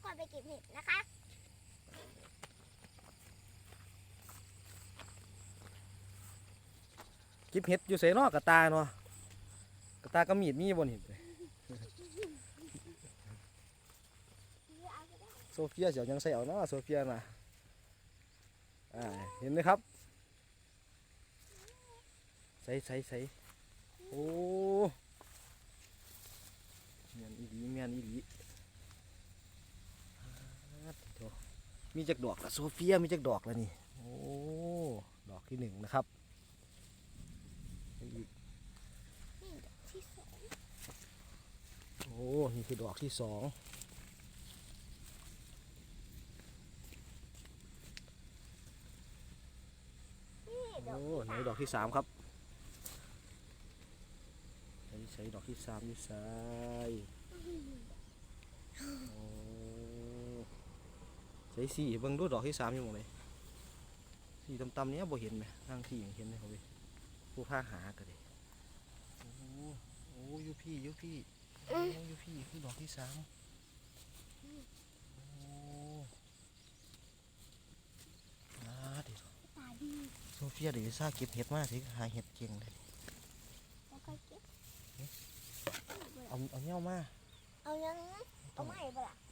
กคนไปเก็บเห็ดนะคะเก็บเห็ดอยู่ใส่นอกกระตาเนาะกระตากระมีดมีบ่นี่โซเฟียเสียวยังใส่เอาเนาะโซเฟียน่ะอ่าเห็นไหมครับใส่ใส่ใส่โอ้เมียนอีหลีเมียนอีหลีอ่าโถ่ มีจักดอกละโซเฟียมีจักดอกแล้วนี่โอ้ดอกที่หนึ่งนะครับอีกนี่ดอกที่สองโอ้นี่คือดอกที่สองโอ้ไหนดอกที่สามครับใช้ใช้ดอกที่สามอยู่ซ้ายโอ้ ใช้สี่เบิ่งดูดอกที่สามอยู่หมองเลยสีต่ำๆเนี้ยบ่เห็นไหมทางที่ยังเห็นไหมเขาเว้ยผู้พาหาก็เลยโอ้โอ้อยูพี่อยูพี่โอ้อยูพี่คือดอกที่สามโอ้อาเดี๋ยวตาดีโซเฟียเดี๋ยวซาเก็บเห็ดมาสิหาเห็ดเก่งเลยแล้วก็เก็บเอาเอาเงี้ยมาเอายังเอาไม่ปะล่ะ